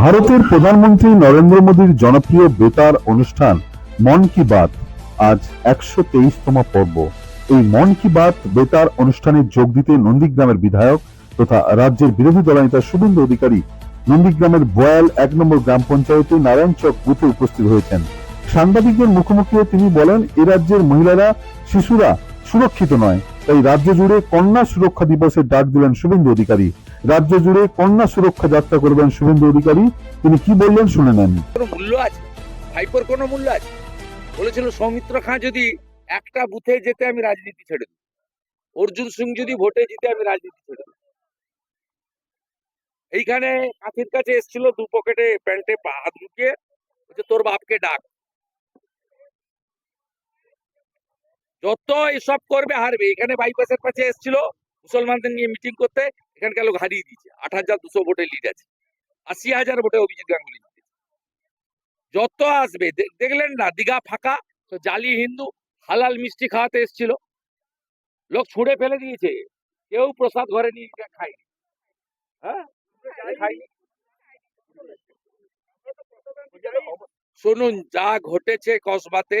ভারতের প্রধানমন্ত্রী নরেন্দ্র মোদীর জনপ্রিয় বেতার অনুষ্ঠান মন কি বাত আজ একশো তেইশতম পর্ব। এই মন কি বাত বেতার অনুষ্ঠানে যোগ দিতে নন্দীগ্রামের বিধায়ক তথা রাজ্যের বিরোধী দলনেতা শুভেন্দু অধিকারী নন্দীগ্রামের বয়াল এক নম্বর গ্রাম পঞ্চায়েতে নারায়ণচক বুথে উপস্থিত হয়েছেন। সাংবাদিকদের মুখোমুখি তিনি বলেন, এ রাজ্যের মহিলারা, শিশুরা সুরক্ষিত নয়। তাই রাজ্য জুড়ে কন্যা সুরক্ষা দিবসের ডাক দিলেন শুভেন্দু অধিকারী। রাজ্য জুড়ে কন্যা সুরক্ষা যাত্রা করবেন শুভেন্দু অধিকারী। তিনি কি বললেন শুনে নেন। মূল্য আছে? ভাইপোর মূল্য আছে? বলেছিল সৌমিত্র খাঁ যদি একটা বুথে যেতে আমি রাজনীতি ছেড়ে দেব। অর্জুন সিং যদি ভোটে জিতে আমি রাজনীতি ছেড়ে দেব। এইখানে কাছে এসেছিল দু পকেটে প্যান্টে হাত ঢুকিয়ে তোর বাপকে ডাক। যত এসব করবে, হারবে। এখানে বাইপাসের কাছে এসেছিল, মুসলমানদের নিয়ে মিটিং করতে, এখানকার লোক হারিয়ে দিয়েছে। আট হাজার দুশো ভোটে লিড আছে। আশি হাজার ভোটে অভিজিৎ গাঙ্গুলি যত আসবে দেখলেন না, দীঘা ফাঁকা, তো জালি হিন্দু, হালাল মিষ্টি খাওয়াতে এসেছিল। লোক ছুঁড়ে ফেলে দিয়েছে। কেউ প্রসাদ ঘরে নিয়ে খায়নি। হ্যাঁ? খায়নি? শুনুন, যা ঘটেছে কসবাতে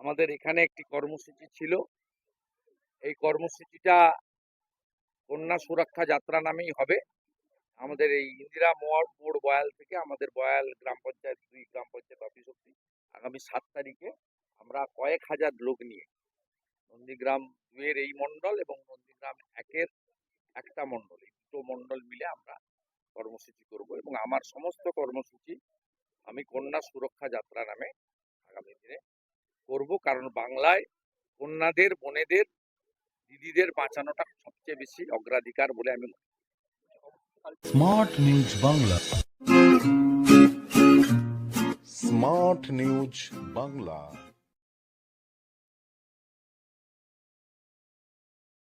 আমাদের এখানে একটি কর্মসূচি ছিল। এই কর্মসূচিটা কন্যা সুরক্ষা যাত্রা নামেই হবে। আমাদের এই ইন্দিরা মোড় মোড় বয়াল থেকে আমাদের বয়াল গ্রাম পঞ্চায়েত দুই, গ্রাম পঞ্চায়েত অফিস অব্দি আগামী সাত তারিখে আমরা কয়েক হাজার লোক নিয়ে নন্দীগ্রাম দুয়ের এই মণ্ডল এবং নন্দীগ্রাম একের একটা মণ্ডল, এই দুটো মণ্ডল মিলে আমরা কর্মসূচি করব এবং আমার সমস্ত কর্মসূচি আমি কন্যা সুরক্ষা যাত্রা নামে করব। কারণ বাংলায় কন্যাদের, বোনেদের, দিদিদের বাঁচানোটা সবচেয়ে বেশি অগ্রাধিকার বলে আমি মনে। Smart news Bangla. Smart news Bangla.